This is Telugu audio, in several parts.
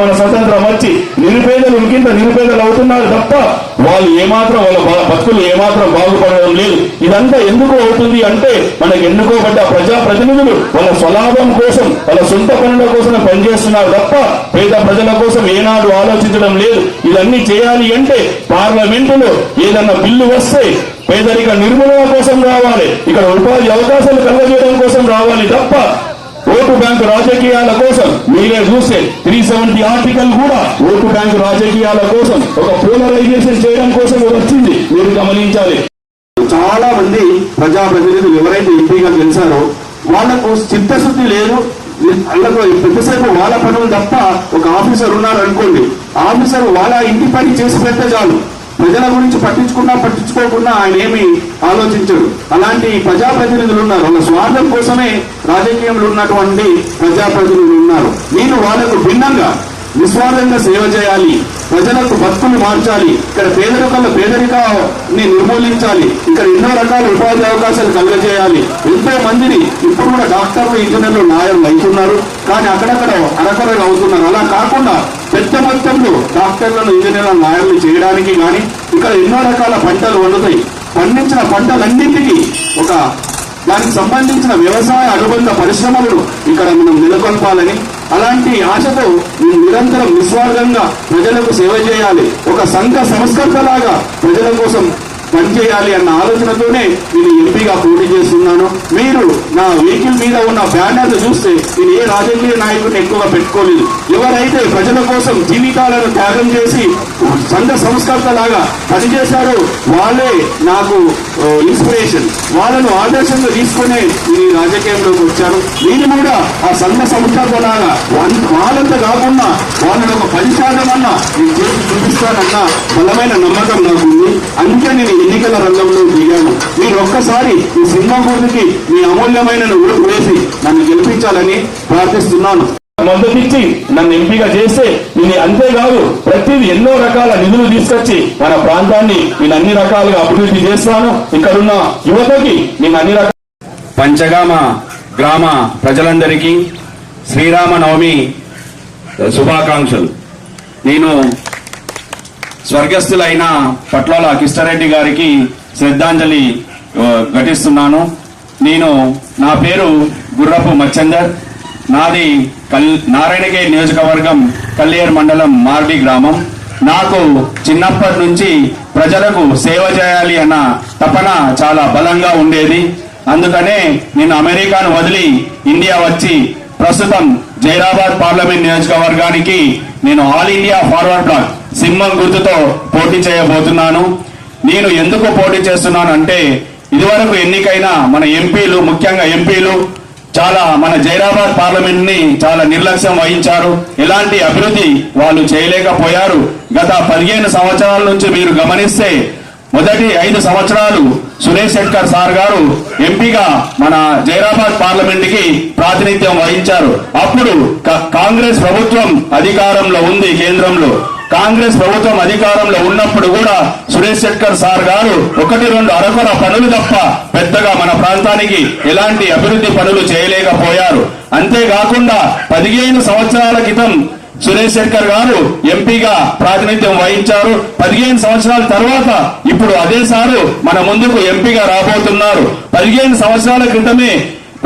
మన స్వతంత్రం వచ్చి నిరుపేదలు ఇంకింత నిరుపేదలు అవుతున్నారు తప్ప వాళ్ళు ఏమాత్రం వాళ్ళ బతుకులు ఏమాత్రం బాగుపడడం లేదు. ఇదంతా ఎందుకు అవుతుంది అంటే మనకు ఎన్నుకోబడ్డ ప్రజా ప్రతినిధులు వాళ్ళ స్వలాభం కోసం వాళ్ళ సొంత పనుల కోసం పనిచేస్తున్నారు తప్ప పేద ప్రజల కోసం ఏనాడు ఆలోచించడం లేదు. ఇదన్నీ చేయాలి అంటే పార్లమెంటులో ఏదన్నా బిల్లు వస్తే పేదరిక నిర్మూలన కోసం రావాలి. ఇక్కడ ఉపాధి అవకాశాలు కలగజేయడం కోసం రావాలి తప్ప ఓటు బ్యాంకు రాజకీయాల కోసం మీరే చూస్తే త్రీ సెవెంటీ ఆర్టికల్ కూడా ఓటు బ్యాంకు రాజకీయాల కోసం ఒక పోలరైజేషన్ చేయడం కోసం వచ్చింది. మీరు గమనించాలి. చాలా మంది ప్రజాప్రతినిధులు ఎవరైతే ఎంపీగా గెలిచారో వాళ్ళకు చిత్తశుద్ధి లేదు. అందులో పెద్దసేపు వాళ్ళ పనులు తప్ప ఒక ఆఫీసర్ ఉన్నారు అనుకోండి ఆఫీసర్ వాళ్ళ ఇంటి పని చేసి పెడితే చాలు. ప్రజల గురించి పట్టించుకున్నా పట్టించుకోకుండా ఆయన ఏమి ఆలోచించడు. అలాంటి ప్రజాప్రతినిధులు ఉన్నారు. వాళ్ళ స్వార్థం కోసమే రాజకీయంలో ఉన్నటువంటి ప్రజాప్రతినిధులు ఉన్నారు. నేను వాళ్ళకు నిస్వార్థంగా సేవ చేయాలి. ప్రజలకు బతుకులు మార్చాలి. ఇక్కడ పేదరికంలో పేదరికాన్ని నిర్మూలించాలి. ఇక్కడ ఎన్నో రకాల ఉపాధి అవకాశాలు కలుగజేయాలి. ఎంతో మందిని ఇప్పుడు కూడా డాక్టర్లు ఇంజనీర్లు నాయకులు అవుతున్నారు కానీ అక్కడక్కడ అరకొరగా అవుతున్నారు. అలా కాకుండా పెద్ద మొత్తంలో డాక్టర్లను ఇంజనీర్లను నాయకులు చేయడానికి కానీ ఇక్కడ ఎన్నో రకాల పంటలు వండుతాయి. పండించిన పంటలన్నింటికీ ఒక దానికి సంబంధించిన వ్యవసాయ అనుబంధ పరిశ్రమలను ఇక్కడ మనం నెలకొల్పాలని అలాంటి ఆశతో మేము నిరంతరం నిస్వార్థంగా ప్రజలకు సేవ చేయాలి. ఒక సంఘ సంస్కర్తలాగా ప్రజల కోసం పనిచేయాలి అన్న ఆలోచనతోనే నేను ఎంపీగా పోటీ చేస్తున్నాను. మీరు నా వెహికల్ మీద ఉన్న బ్యానర్ చూస్తే నేను ఏ రాజకీయ నాయకుడిని ఎక్కువగా పెట్టుకోలేదు. ఎవరైతే ప్రజల కోసం జీవితాలను త్యాగం చేసి సంఘ సంస్కర్తలాగా పనిచేశారో వాళ్ళే నాకు ఇన్స్పిరేషన్. వాళ్ళను ఆదర్శంగా తీసుకునే నేను రాజకీయంలోకి వచ్చాను నేను కూడా ఆ సంఘ సంస్కర్త లాగా వాళ్ళంత కాకుండా వాళ్ళని ఒక పది శాతం అన్న నేను చేసి చూపిస్తానన్న బలమైన నమ్మకం నాకు ఉంది అందుకే నేను ఎన్నికల రంగంలో దిగాను. మీరు ఒక్కసారి ఈ సినిమా గురించి మీ అమూల్యమైన ఓటు వేసి నన్ను గెలిపించాలని ప్రార్థిస్తున్నాను. మద్దతిచ్చి నన్ను ఎంపిక చేస్తే నేను అంతేకాదు ప్రతిదీ ఎన్నో రకాల నిధులు తీసుకొచ్చి మన ప్రాంతాన్ని నేను అన్ని రకాలుగా అభివృద్ధి చేస్తాను. ఇక్కడున్న యువతకి నేను అన్ని రకాల పంచగామ గ్రామ ప్రజలందరికీ శ్రీరామనవమి శుభాకాంక్షలు. నేను స్వర్గస్థులైన పట్లాల కిష్టారెడ్డి గారికి శ్రద్ధాంజలి ఘటిస్తున్నాను. నేను నా పేరు గుర్రపు మచ్చందర్. నాది కల్ నారాయణగిరి నియోజకవర్గం కల్లేరు మండలం మార్డి గ్రామం. నాకు చిన్నప్పటి నుంచి ప్రజలకు సేవ చేయాలి అన్న తపన చాలా బలంగా ఉండేది. అందుకనే నేను అమెరికాను వదిలి ఇండియా వచ్చి ప్రస్తుతం జైరాబాద్ పార్లమెంట్ నియోజకవర్గానికి నేను ఆల్ ఇండియా ఫార్వర్డ్ బ్లాక్. సింహం గుర్తుతో పోటీ చేయబోతున్నాను. నేను ఎందుకు పోటీ చేస్తున్నాను అంటే ఇదివరకు ఎన్నికైన మన ఎంపీలు ముఖ్యంగా ఎంపీలు చాలా మన జైరాబాద్ పార్లమెంట్ని చాలా నిర్లక్ష్యం వహించారు. ఎలాంటి అభివృద్ధి వాళ్ళు చేయలేకపోయారు. గత పదిహేను సంవత్సరాల నుంచి మీరు గమనిస్తే మొదటి ఐదు సంవత్సరాలు సురేష్ శెట్కర్ సార్ గారు ఎంపీగా మన జైరాబాద్ పార్లమెంట్కి ప్రాతినిధ్యం వహించారు. అప్పుడు కాంగ్రెస్ ప్రభుత్వం అధికారంలో ఉంది కేంద్రంలో. కాంగ్రెస్ ప్రభుత్వం అధికారంలో ఉన్నప్పుడు కూడా సురేష్ శెట్కర్ సార్ గారు ఒకటి రెండు అరకొర పనులు తప్ప పెద్దగా మన ప్రాంతానికి ఎలాంటి అభివృద్ధి పనులు చేయలేకపోయారు. అంతేకాకుండా పదిహేను సంవత్సరాల క్రితం సురేష్ శెట్కర్ గారు ఎంపీగా ప్రాతినిధ్యం వహించారు. పదిహేను సంవత్సరాల తర్వాత ఇప్పుడు అదే సారు మన ముందుకు ఎంపీగా రాబోతున్నారు. పదిహేను సంవత్సరాల క్రితమే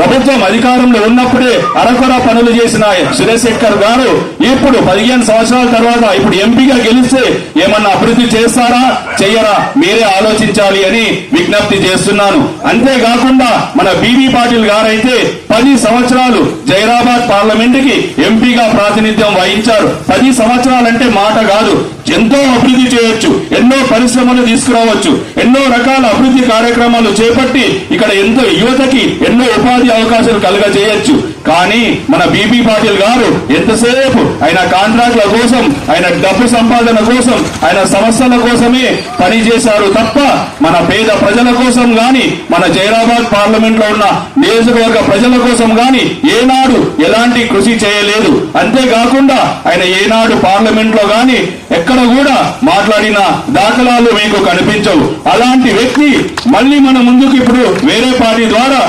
ప్రభుత్వం అధికారంలో ఉన్నప్పుడే అరకొర పనులు చేసిన సురేష్ శెట్కర్ గారు ఇప్పుడు పదిహేను సంవత్సరాల తర్వాత ఇప్పుడు ఎంపీగా గెలిస్తే ఏమన్నా అభివృద్ధి చేస్తారా చెయ్యరా మీరే ఆలోచించాలి అని విజ్ఞప్తి చేస్తున్నాను. అంతేకాకుండా మన బీబీ పాటిల్ గారైతే పది సంవత్సరాలు జైరాబాద్ పార్లమెంట్కి ఎంపీగా ప్రాతినిధ్యం వహించారు. పది సంవత్సరాలంటే మాట కాదు. ఎంతో అభివృద్ధి చేయొచ్చు. ఎన్నో పరిశ్రమలు తీసుకురావచ్చు. ఎన్నో రకాల అభివృద్ధి కార్యక్రమాలు చేపట్టి ఇక్కడ ఎంతో యువతకి ఎన్నో ఉపాధి అవకాశాలు కలుగజేయొచ్చు కానీ మన బీబీ పాటిల్ గారు ఎంతసేపు ఆయన కాంట్రాక్ట్ల కోసం ఆయన డబ్బు సంపాదన కోసం ఆయన సమస్యల కోసమే పనిచేశారు తప్ప మన పేద ప్రజల కోసం గాని మన జైరాబాద్ పార్లమెంట్లో ఉన్న నియోజకవర్గ ప్రజల కోసం గాని ఏనాడు ఎలాంటి కృషి చేయలేదు. అంతేకాకుండా ఆయన ఏనాడు పార్లమెంట్లో గాని ఎక్కడ కూడా మాట్లాడిన దాఖలాలు మీకు కనిపించవు. అలాంటి వ్యక్తి మళ్ళీ మన ముందుకు ఇప్పుడు వేరే పార్టీ ద్వారా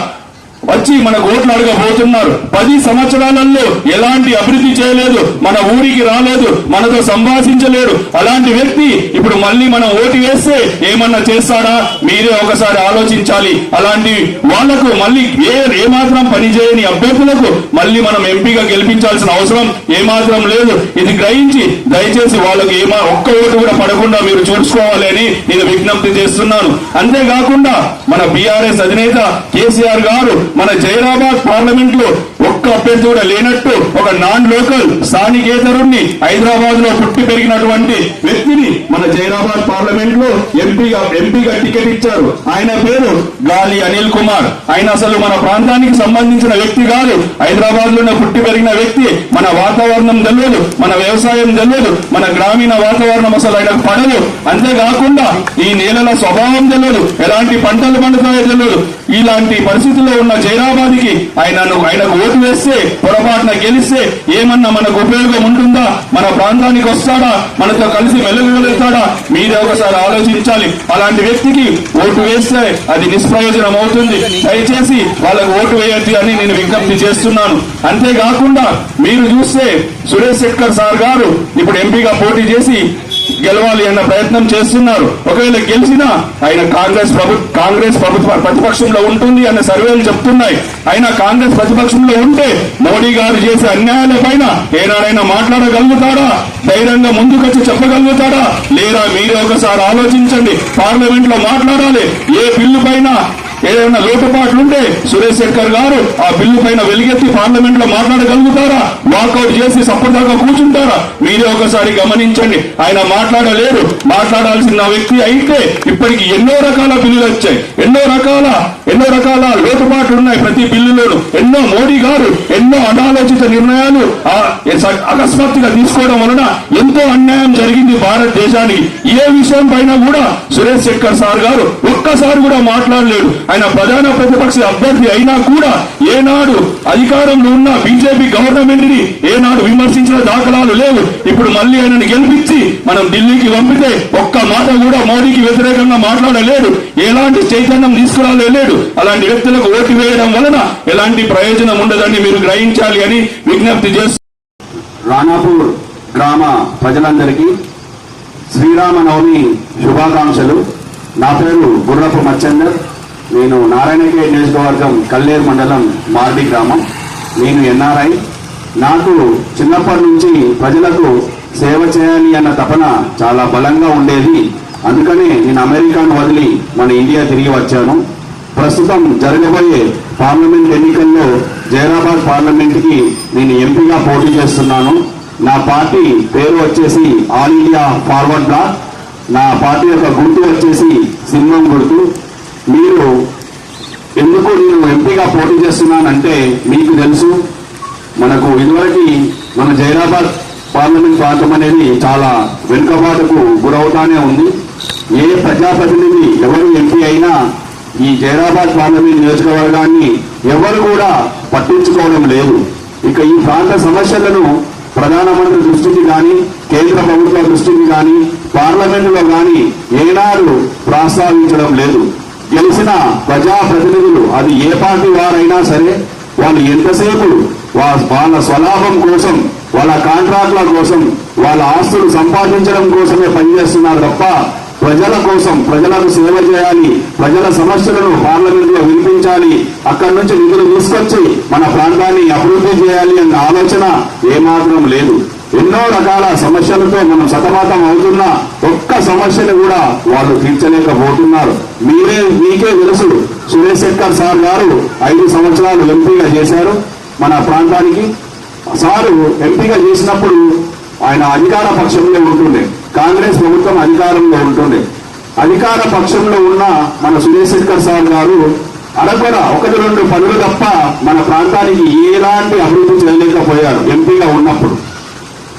వచ్చి మన ఓట్లు అడగబోతున్నారు. పది సంవత్సరాలలో ఎలాంటి అభివృద్ధి చేయలేదు. మన ఊరికి రాలేదు. మనతో సంభాషించలేడు. అలాంటి వ్యక్తి ఇప్పుడు మళ్ళీ మనం ఓటు వేస్తే ఏమన్నా చేస్తాడా? మీరే ఒకసారి ఆలోచించాలి. అలాంటి వాళ్ళకు మళ్ళీ ఏ ఏమాత్రం పని చేయని అభ్యర్థులకు మళ్ళీ మనం ఎంపీగా గెలిపించాల్సిన అవసరం ఏమాత్రం లేదు. ఇది గ్రహించి దయచేసి వాళ్ళకి ఏమా ఒక్క ఓటు కూడా పడకుండా మీరు చూసుకోవాలి అని నేను విజ్ఞప్తి చేస్తున్నాను. అంతేకాకుండా మన బీఆర్ఎస్ అధినేత కేసీఆర్ గారు మన జైరాబాద్ పార్లమెంట్లో ఒక్క అభ్యర్థి కూడా లేనట్టు ఒక నాన్ లోకల్ స్థానికేతరుణ్ణి హైదరాబాద్లో పుట్టి పెరిగినటువంటి వ్యక్తిని మన జైరాబాద్ పార్లమెంట్లో ఎంపీగా ఎంపీగా టికెట్ ఇచ్చారు. ఆయన పేరు గాలి అనిల్ కుమార్. ఆయన అసలు మన ప్రాంతానికి సంబంధించిన వ్యక్తి కాదు. హైదరాబాద్లోనే పుట్టి పెరిగిన వ్యక్తి. మన వాతావరణం తెలియదు మన వ్యవసాయం తెలియదు మన గ్రామీణ వాతావరణం అసలు ఆయన పడదు. అంతేకాకుండా ఈ నేలల స్వభావం తెలియదు ఎలాంటి పంటలు పండుతాయో తెలియదు. ఇలాంటి పరిస్థితుల్లో ఉన్న జైరాబాద్కి ఆయనను ఆయనకు ఓటు చేస్తే పొరపాటున గెలిస్తే ఏమన్నా మనకు ఉపయోగం ఉంటుందా? మన ప్రాంతానికి వస్తాడా? మనతో కలిసి మెలగలుగుతాడా మీరే ఒకసారి ఆలోచించాలి. అలాంటి వ్యక్తికి ఓటు వేస్తే అది నిష్ప్రయోజనం అవుతుంది. దయచేసి వాళ్ళకు ఓటు వేయద్దు అని నేను విజ్ఞప్తి చేస్తున్నాను. అంతేకాకుండా మీరు చూస్తే సురేష్ శెట్కర్ సార్ గారు ఇప్పుడు ఎంపీగా పోటీ చేసి గెలవాలి అన్న ప్రయత్నం చేస్తున్నారు. ఒకవేళ గెలిచినా ఆయన కాంగ్రెస్ ప్రభు కాంగ్రెస్ ప్రభుత్వ ప్రతిపక్షంలో ఉంటుంది అన్న సర్వేలు చెప్తున్నాయి. ఆయన కాంగ్రెస్ ప్రతిపక్షంలో ఉంటే మోడీ గారు చేసే అన్యాయాల పైన ఏనాడైనా మాట్లాడగలుగుతాడా? ధైర్యంగా ముందుకొచ్చి చెప్పగలుగుతాడా? లేదా మీరే ఒకసారి ఆలోచించండి. పార్లమెంట్లో మాట్లాడాలి. ఏ బిల్లు పైన ఏదైనా లోటుపాట్లుంటే సురేష్ శంకర్ గారు ఆ బిల్లు పైన వెలిగెత్తి పార్లమెంట్లో మాట్లాడగలుగుతారా? వాకౌట్ చేసి సప్పదాకా కూర్చుంటారా? మీరే ఒకసారి గమనించండి. ఆయన మాట్లాడలేరు. మాట్లాడాల్సిన వ్యక్తి అయితే ఇప్పటికి ఎన్నో రకాల బిల్లులు వచ్చాయి. ఎన్నో రకాల ఎన్నో రకాల లోటుపాట్లు ఉన్నాయి ప్రతి బిల్లులోను. ఎన్నో మోడీ గారు ఎన్నో అనాలోచిత నిర్ణయాలు ఆ అకస్మాత్తుగా తీసుకోవడం వలన ఎంతో అన్యాయం జరిగింది భారతదేశానికి. ఏ విషయం పైన కూడా సురేష్ శెట్కర్ సార్ గారు ఒక్కసారి కూడా మాట్లాడలేడు ఆయన ప్రధాన ప్రతిపక్ష అభ్యర్థి అయినా కూడా ఏనాడు అధికారంలో ఉన్న బీజేపీ గవర్నమెంట్ని ఏనాడు విమర్శించిన దాఖలాలు లేవు. ఇప్పుడు మళ్ళీ ఆయనను గెలిపించి మనం ఢిల్లీకి పంపితే ఒక్క మాట కూడా మోడీకి వ్యతిరేకంగా మాట్లాడలేడు. ఎలాంటి చైతన్యం తీసుకురాలేడు. అలాంటి వ్యక్తులకు ఓటు వేయడం వలన ఎలాంటి ప్రయోజనం ఉండదని మీరు గ్రహించాలి అని విజ్ఞప్తి చేస్తున్నారు రాణాపూర్ గ్రామ ప్రజలందరికీ శ్రీరామనవమి శుభాకాంక్షలు. నా పేరు గుర్రపు మచ్చందర్. నేను నారాయణగిరి నియోజకవర్గం కల్లేరు మండలం మార్డి గ్రామం. నేను ఎన్ఆర్ఐ. నాకు చిన్నప్పటి నుంచి ప్రజలకు సేవ చేయాలి అన్న తపన చాలా బలంగా ఉండేది. అందుకనే నేను అమెరికాను వదిలి మన ఇండియా తిరిగి వచ్చాను. ప్రస్తుతం జరగబోయే పార్లమెంట్ ఎన్నికల్లో జైరాబాద్ పార్లమెంట్కి నేను ఎంపీగా పోటీ చేస్తున్నాను. నా పార్టీ పేరు వచ్చేసి ఆల్ ఇండియా ఫార్వర్డ్ బ్లాక్. నా పార్టీ యొక్క గుర్తు వచ్చేసి సింహం గుర్తు. మీరు ఎందుకు నేను ఎంపీగా పోటీ చేస్తున్నానంటే మీకు తెలుసు మనకు ఇదివరకు మన జైరాబాద్ పార్లమెంట్ ప్రాంతం అనేది చాలా వెనుకబాటుకు గురవుతానే ఉంది. ఏ ప్రజాప్రతినిధి ఎవరు ఎంపీ అయినా ఈ జైరాబాద్ పార్లమెంట్ నియోజకవర్గాన్ని ఎవరు కూడా పట్టించుకోవడం లేదు. ఇక ఈ ప్రాంత సమస్యలను ప్రధానమంత్రి దృష్టికి కానీ కేంద్ర ప్రభుత్వ దృష్టికి కానీ పార్లమెంటులో కానీ ఏనాడు ప్రస్తావించడం లేదు. గెలిచిన ప్రజాప్రతినిధులు అది ఏ పార్టీ వారైనా సరే వాళ్ళు ఎంతసేపు వాళ్ళ స్వలాభం కోసం వాళ్ళ కాంట్రాక్ట్ల కోసం వాళ్ళ ఆస్తులు సంపాదించడం కోసమే పనిచేస్తున్నారు తప్ప ప్రజల కోసం ప్రజలకు సేవ చేయాలి ప్రజల సమస్యలను పార్లమెంట్లో వినిపించాలి అక్కడి నుంచి నిధులు తీసుకొచ్చి మన ప్రాంతాన్ని అభివృద్ధి చేయాలి అన్న ఆలోచన ఏమాత్రం లేదు. ఎన్నో రకాల సమస్యలతో మనం సతమతం అవుతున్నా ఒక్క సమస్యను కూడా వాళ్ళు తీర్చలేకపోతున్నారు. మీరే మీకే తెలుసు. సురేష్ శెట్కర్ సార్ గారు ఐదు సంవత్సరాలు ఎంపీగా చేశారు మన ప్రాంతానికి. సారు ఎంపీగా చేసినప్పుడు ఆయన అధికార పక్షంలో ఉంటుండే. కాంగ్రెస్ ప్రభుత్వం అధికారంలో ఉంటుండే. అధికార పక్షంలో ఉన్న మన సురేష్ శెట్కర్ సార్ గారు అడగడ ఒకటి రెండు పనులు తప్ప మన ప్రాంతానికి ఎలాంటి అభివృద్ధి చేయలేకపోయారు ఎంపీగా ఉన్నప్పుడు.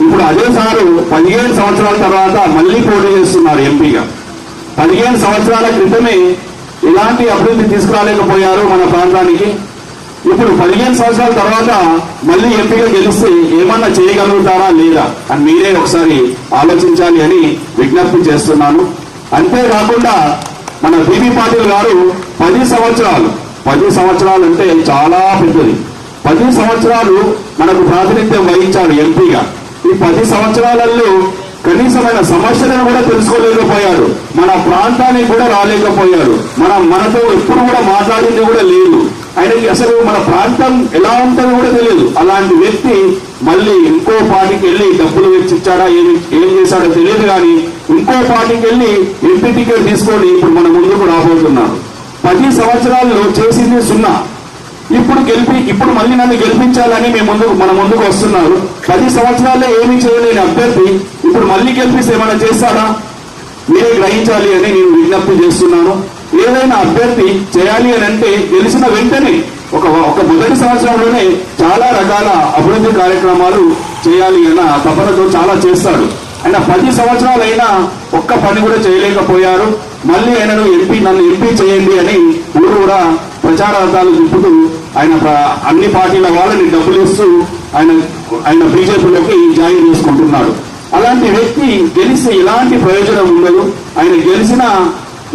ఇప్పుడు అదే సారు పదిహేను సంవత్సరాల తర్వాత మళ్ళీ పోటీ చేస్తున్నారు ఎంపీగా. పదిహేను సంవత్సరాల క్రితమే ఇలాంటి అభివృద్ధి తీసుకురాలేకపోయారు మన ప్రాంతానికి. ఇప్పుడు పదిహేను సంవత్సరాల తర్వాత మళ్ళీ ఎంపీగా గెలిస్తే ఏమన్నా చేయగలుగుతారా లేదా అని మీరే ఒకసారి ఆలోచించాలి అని విజ్ఞప్తి చేస్తున్నాను. అంతేకాకుండా మన బీబీ పాటిల్ గారు పది సంవత్సరాలు పది సంవత్సరాలు అంటే చాలా పెద్దది. పది సంవత్సరాలు మనకు ప్రాతినిధ్యం వహించాడు ఎంపీగా. ఈ పది సంవత్సరాలలో కనీసమైన సమస్యలను కూడా తెలుసుకోలేకపోయారు. మన ప్రాంతానికి కూడా రాలేకపోయారు. మన మనతో ఎప్పుడు కూడా మాట్లాడింది కూడా లేదు. ఆయనకి అసలు మన ప్రాంతం ఎలా ఉంటుందో కూడా తెలియదు. అలాంటి వ్యక్తి మళ్ళీ ఇంకో పార్టీకి వెళ్ళి డబ్బులు వెచ్చిచ్చాడా ఏం ఏం చేశాడో తెలియదు కానీ ఇంకో పార్టీకి వెళ్ళి ఎంపీ టికెట్ తీసుకొని ఇప్పుడు మన ముందుకు రాబోతున్నారు. పది సంవత్సరాల్లో చేసింది సున్నా. ఇప్పుడు గెలిపి ఇప్పుడు మళ్ళీ నన్ను గెలిపించాలని మేము ముందు మన ముందుకు వస్తున్నారు. పది సంవత్సరాల్లో ఏమీ చేయలేని అభ్యర్థి ఇప్పుడు మళ్ళీ గెలిపిస్తే ఏమైనా చేస్తారా మీరే గ్రహించాలి అని నేను విజ్ఞప్తి చేస్తున్నాను. ఏదైనా అభ్యర్థి చేయాలి అని అంటే గెలిచిన వెంటనే ఒక ఒక మొదటి సంవత్సరంలోనే చాలా రకాల అభివృద్ధి కార్యక్రమాలు చేయాలి అన్న తపనతో చాలా చేస్తాడు. ఆయన పది సంవత్సరాలైనా ఒక్క పని కూడా చేయలేకపోయారు. మళ్ళీ ఆయనను ఎంపీ నన్ను ఎంపీ చేయండి అని ఊరు కూడా ప్రచారార్థాలు తిప్పుతూ ఆయన అన్ని పార్టీల వాళ్ళని డబ్బులు ఇస్తూ ఆయన ఆయన బీజేపీలోకి జాయిన్ చేసుకుంటున్నాడు. అలాంటి వ్యక్తి గెలిస్తే ఎలాంటి ప్రయోజనం ఉండదు. ఆయన గెలిచిన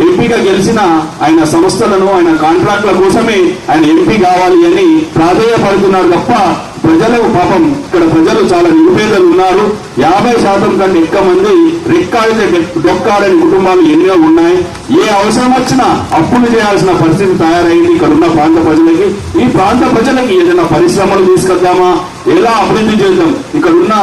ఎంపీగా గెలిచిన ఆయన సంస్థలను ఆయన కాంట్రాక్ట్ల కోసమే ఆయన ఎంపీ కావాలి అని ప్రాధేయపడుతున్నారు తప్ప ప్రజలకు పాపం. ఇక్కడ ప్రజలు చాలా నిరుపేదలు ఉన్నారు. యాభై శాతం కంటే ఎక్కువ మంది రెక్కాడితే డొక్కాడని కుటుంబాలు ఎన్నో ఉన్నాయి. ఏ అవసరం వచ్చినా అప్పులు చేయాల్సిన పరిస్థితి తయారైంది ఇక్కడ ఉన్న ప్రాంత ప్రజలకి. ఈ ప్రాంత ప్రజలకి ఏదైనా పరిశ్రమలు తీసుకొద్దామా? ఎలా అభివృద్ధి చేద్దాం? ఇక్కడ ఉన్న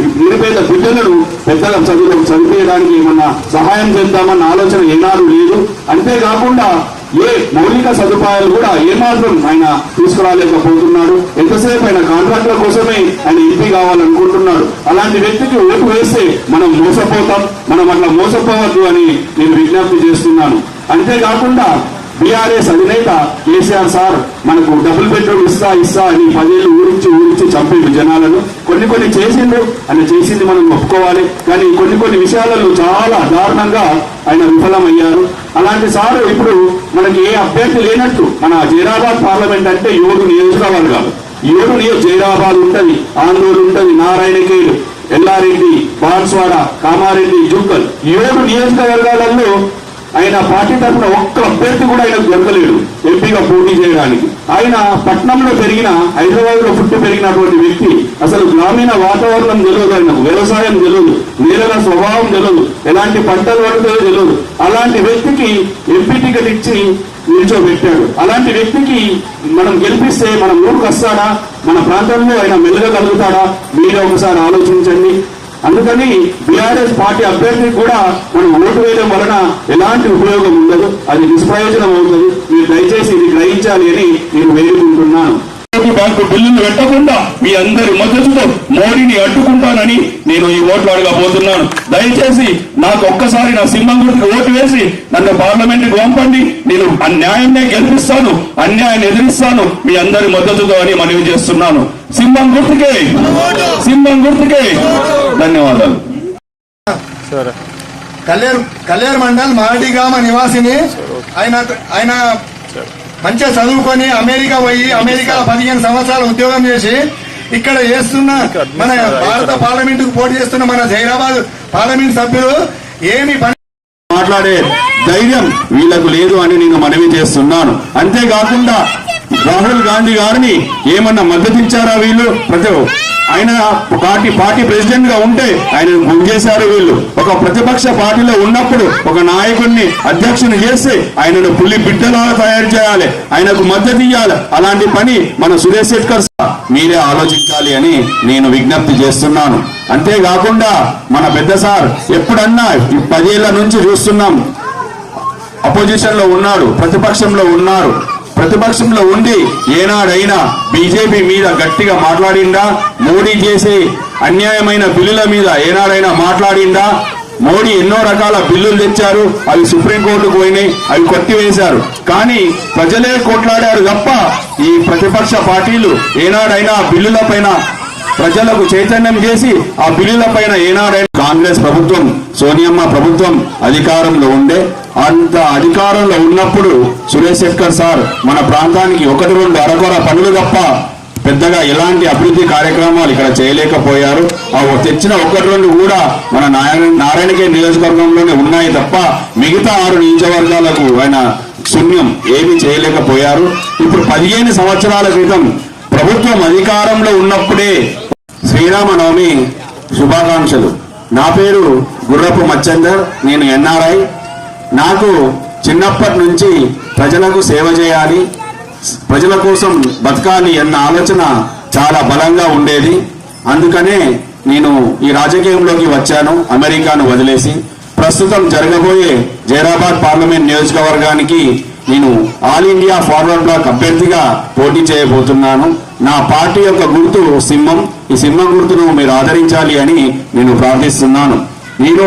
ఈ నిరుపేద బిడ్డలను పెద్దల చదువులకు చదివేయడానికి ఏమన్నా సహాయం చేద్దామన్న ఆలోచన ఏనాడు లేదు. అంతేకాకుండా ఏ మౌలిక సదుపాయాలు కూడా ఏమాత్రం ఆయన తీసుకురాలేకపోతున్నాడు. ఎంతసేపు ఆయన కాంట్రాక్టుల కోసమే ఆయన ఎంపీ కావాలనుకుంటున్నాడు. అలాంటి వ్యక్తికి ఓటు వేస్తే మనం మోసపోతాం మనం అట్లా మోసపోవద్దు అని నేను విజ్ఞప్తి చేస్తున్నాను. అంతేకాకుండా బీఆర్ఎస్ అధినేత కేసీఆర్ సార్ మనకు డబుల్ బెడ్రూమ్ ఇస్తా ఇస్తా అని పదేళ్ళు ఊరించి ఊరించి చంపిండు జనాలను. కొన్ని కొన్ని చేసిండు అని చేసింది మనం ఒప్పుకోవాలి. కానీ కొన్ని కొన్ని విషయాలలో చాలా దారుణంగా ఆయన విఫలమయ్యారు అలాంటి సారు ఇప్పుడు మనకి ఏ అభ్యర్థి లేనట్టు మన జైరాబాద్ పార్లమెంట్ అంటే ఏడు నియోజకవర్గాలు ఏడు నియో జైరాబాద్ ఉంటది ఆందోళన ఉంటది నారాయణఖేడ్ ఎల్లారెడ్డి బాన్స్వాడ కామారెడ్డి జుక్కల్. ఏడు నియోజకవర్గాలలో ఆయన పార్టీ తరఫున ఒక్క అభ్యర్థి కూడా ఆయనకు దొరకలేడు ఎంపీగా పోటీ చేయడానికి. ఆయన పట్నంలో పెరిగిన హైదరాబాద్లో పుట్టి పెరిగినటువంటి వ్యక్తి. అసలు గ్రామీణ వాతావరణం తెలియదు ఆయనకు. వ్యవసాయం తెలియదు. నేలల స్వభావం తెలియదు. ఎలాంటి పంటలు పడుతుందో తెలియదు. అలాంటి వ్యక్తికి ఎంపీ టికెట్ ఇచ్చి నిల్చోబెట్టాడు. అలాంటి వ్యక్తికి మనం గెలిపిస్తే మన ఊరికి వస్తాడా మన ప్రాంతంలో ఆయన మెలగలుగుతాడా మీరే ఒకసారి ఆలోచించండి. అందుకని బీఆర్ఎస్ పార్టీ అభ్యర్థికి కూడా మనం ఓటు వేయడం వలన ఎలాంటి ఉపయోగం ఉండదు అది నిష్ప్రయోజనం అవుతుంది. మీరు దయచేసి ఇది గ్రహించాలి అని నేను వేడుకుంటున్నాను. బ్యాంకు బిల్లులు పెట్టకుండా మీ అందరి మద్దతుతో మోడీని అడ్డుకుంటానని నేను ఈ ఓట్లు అడగబోతున్నాను దయచేసి నాకు ఒక్కసారి నా సింహం గుర్తుకు ఓటు వేసి నన్ను పార్లమెంట్ పంపండి. నేను అన్యాయాన్నే గెలిపిస్తాను అన్యాయాన్ని ఎదిరిస్తాను. మీ అందరి మద్దతుతో అని మనవి చేస్తున్నాను. సింహం గుర్తుకే సింహం గుర్తుకే ధన్యవాదాలు. కల్లేరు కల్లేరు మండల్ మారడిగామ నివాసిని ఆయన ఆయన మంచిగా చదువుకొని అమెరికా పోయి అమెరికా పదిహేను సంవత్సరాలు ఉద్యోగం చేసి ఇక్కడ చేస్తున్న మన భారత పార్లమెంట్కు పోటీ చేస్తున్న మన జైరాబాద్ పార్లమెంట్ సభ్యులు ఏమి పని మాట్లాడే ధైర్యం వీళ్ళకు లేదు అని నేను మనవి చేస్తున్నాను. అంతేకాకుండా రాహుల్ గాంధీ గారిని ఏమన్నా మద్దతించారా వీళ్ళు? ప్రతి ఆయన పార్టీ పార్టీ ప్రెసిడెంట్గా ఉంటే ఆయన గుంజేశారు వీళ్ళు. ఒక ప్రతిపక్ష పార్టీలో ఉన్నప్పుడు ఒక నాయకుడిని అధ్యక్షుని చేస్తే ఆయనను పులి బిడ్డలాగా తయారు చేయాలి. ఆయనకు మద్దతు ఇవ్వాలి అలాంటి పని మన సురేష్ శెట్కర్ సార్ మీరే ఆలోచించాలి అని నేను విజ్ఞప్తి చేస్తున్నాను. అంతేకాకుండా మన పెద్ద సార్ ఎప్పుడన్నా ఈ పదేళ్ళ నుంచి చూస్తున్నాం. అపోజిషన్లో ఉన్నాడు ప్రతిపక్షంలో ఉన్నారు. ప్రతిపక్షంలో ఉండి ఏనాడైనా బీజేపీ మీద గట్టిగా మాట్లాడిందా? మోడీ చేసే అన్యాయమైన బిల్లుల మీద ఏనాడైనా మాట్లాడిందా? మోడీ ఎన్నో రకాల బిల్లులు తెచ్చారు అవి సుప్రీంకోర్టుకు పోయినాయి అవి కొట్టివేశారు. కానీ ప్రజలే కొట్లాడారు తప్ప ఈ ప్రతిపక్ష పార్టీలు ఏనాడైనా బిల్లుల పైన ప్రజలకు చైతన్యం చేసి ఆ బిల్లుల పైన ఏనాడైనా కాంగ్రెస్ ప్రభుత్వం సోనియమ్మ ప్రభుత్వం అధికారంలో ఉండే అంత అధికారంలో ఉన్నప్పుడు సురేష్ శెట్కర్ సార్ మన ప్రాంతానికి ఒకటి రెండు అరకొర పనులు తప్ప పెద్దగా ఎలాంటి అభివృద్ధి కార్యక్రమాలు ఇక్కడ చేయలేకపోయారు. ఆ తెచ్చిన ఒకటి రెండు కూడా మన నారాయణ నారాయణకే నియోజకవర్గంలోనే ఉన్నాయి తప్ప మిగతా ఆరు నియోజకవర్గాలకు ఆయన శూన్యం ఏమీ చేయలేకపోయారు. ఇప్పుడు పదిహేను సంవత్సరాల క్రితం ప్రభుత్వం అధికారంలో ఉన్నప్పుడే శ్రీరామనవమి శుభాకాంక్షలు. నా పేరు గుర్రపు మచ్చందర్ నేను ఎన్ఆర్ఐ. నాకు చిన్నప్పటి నుంచి ప్రజలకు సేవ చేయాలి ప్రజల కోసం బతకాలి అన్న ఆలోచన చాలా బలంగా ఉండేది. అందుకనే నేను ఈ రాజకీయంలోకి వచ్చాను అమెరికాను వదిలేసి. ప్రస్తుతం జరగబోయే జైరాబాద్ పార్లమెంట్ నియోజకవర్గానికి నేను ఆల్ ఇండియా ఫార్వర్డ్ బ్లాక్ అభ్యర్థిగా పోటీ చేయబోతున్నాను. నా పార్టీ యొక్క గుర్తు సింహం. ఈ సింహ గుర్తును మీరు ఆదరించాలి అని నేను ప్రార్థిస్తున్నాను. మీరు